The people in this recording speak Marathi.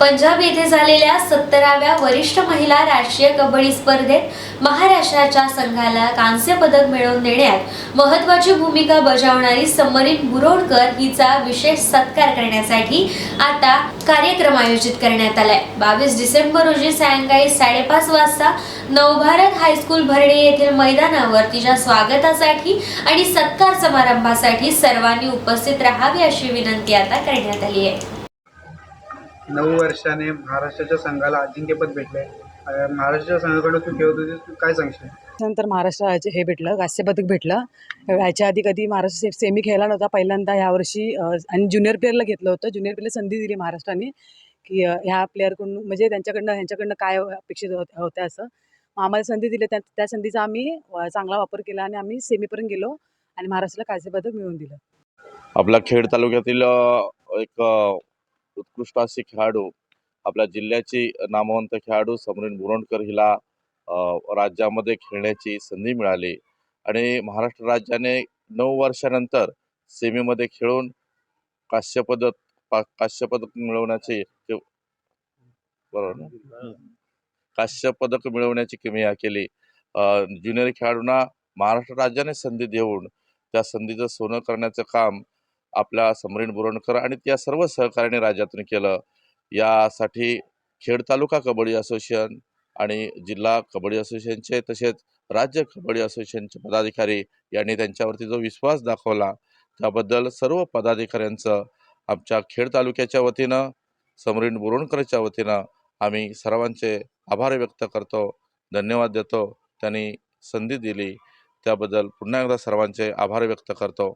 पंजाब येथे झालेल्या सत्तराव्या वरिष्ठ महिला राष्ट्रीय कबड्डी स्पर्धेत महाराष्ट्राच्या संघाला कांस्य पदक मिळवून देण्यात महत्त्वाची भूमिका बजावणारी समरीन बुरोडकर हिचा विशेष सत्कार करण्यासाठी आता कार्यक्रम आयोजित करण्यात आलाय. बावीस डिसेंबर रोजी सायंकाळी साडेपाच वाजता नवभारत हायस्कूल भरणे येथील मैदानावर तिच्या स्वागतासाठी आणि सत्कार समारंभासाठी सर्वांनी उपस्थित राहावे अशी विनंती आता करण्यात आली आहे. नऊ वर्षाने महाराष्ट्राच्या संघाला अजिंक्यपद भेटले. महाराष्ट्राच्या संघाकडून तू खेळत होतीस तू काय सांगशील? नंतर महाराष्ट्राचे हे भेटलं कांस्यपदक भेटलं. याच्या आधी कधी महाराष्ट्र से सेमी खेळला नव्हता पहिल्यांदा यावर्षी अ, आणि ज्युनियर प्लेअरला घेतलं होतं. ज्युनियर प्लेअरला संधी दिली महाराष्ट्राने की ह्या प्लेअरकडून म्हणजे त्यांच्याकडनं ह्यांच्याकडनं काय अपेक्षित होत होतं असं. मग आम्हाला संधी दिली त्या त्या संधीचा आम्ही चांगला वापर केला आणि आम्ही सेमीपर्यंत गेलो आणि महाराष्ट्राला कांस्यपदक मिळवून दिलं. आपला खेड तालुक्यातील एक उत्कृष्ट असे खेळाडू आपल्या जिल्ह्याची नामवंत खेळाडू समरीन बुरोंडकर हिला राज्यामध्ये खेळण्याची संधी मिळाली. आणि महाराष्ट्र राज्याने नऊ वर्षानंतर सेमीमध्ये खेळून कांस्यपदक पा कांस्यपदक मिळवण्याची बरोबर ना? कांस्यपदक मिळवण्याची किमया केली. ज्युनियर खेळाडूंना महाराष्ट्र राज्याने संधी देऊन त्या संधीचं सोनं करण्याचं काम आपल्या समरीन बोरणकर आणि त्या सर्व सहकार्याने राज्यातून केलं. यासाठी खेड तालुका कबड्डी असोसिएशन आणि जिल्हा कबड्डी असोसिएशनचे तसेच राज्य कबड्डी असोसिएशनचे पदाधिकारी यांनी त्यांच्यावरती जो विश्वास दाखवला त्याबद्दल सर्व पदाधिकाऱ्यांचं आमच्या खेड तालुक्याच्या वतीनं समरीन बोरणकरच्या वतीनं आम्ही सर्वांचे आभार व्यक्त करतो धन्यवाद देतो त्यांनी संधी दिली त्याबद्दल पुन्हा एकदा सर्वांचे आभार व्यक्त करतो.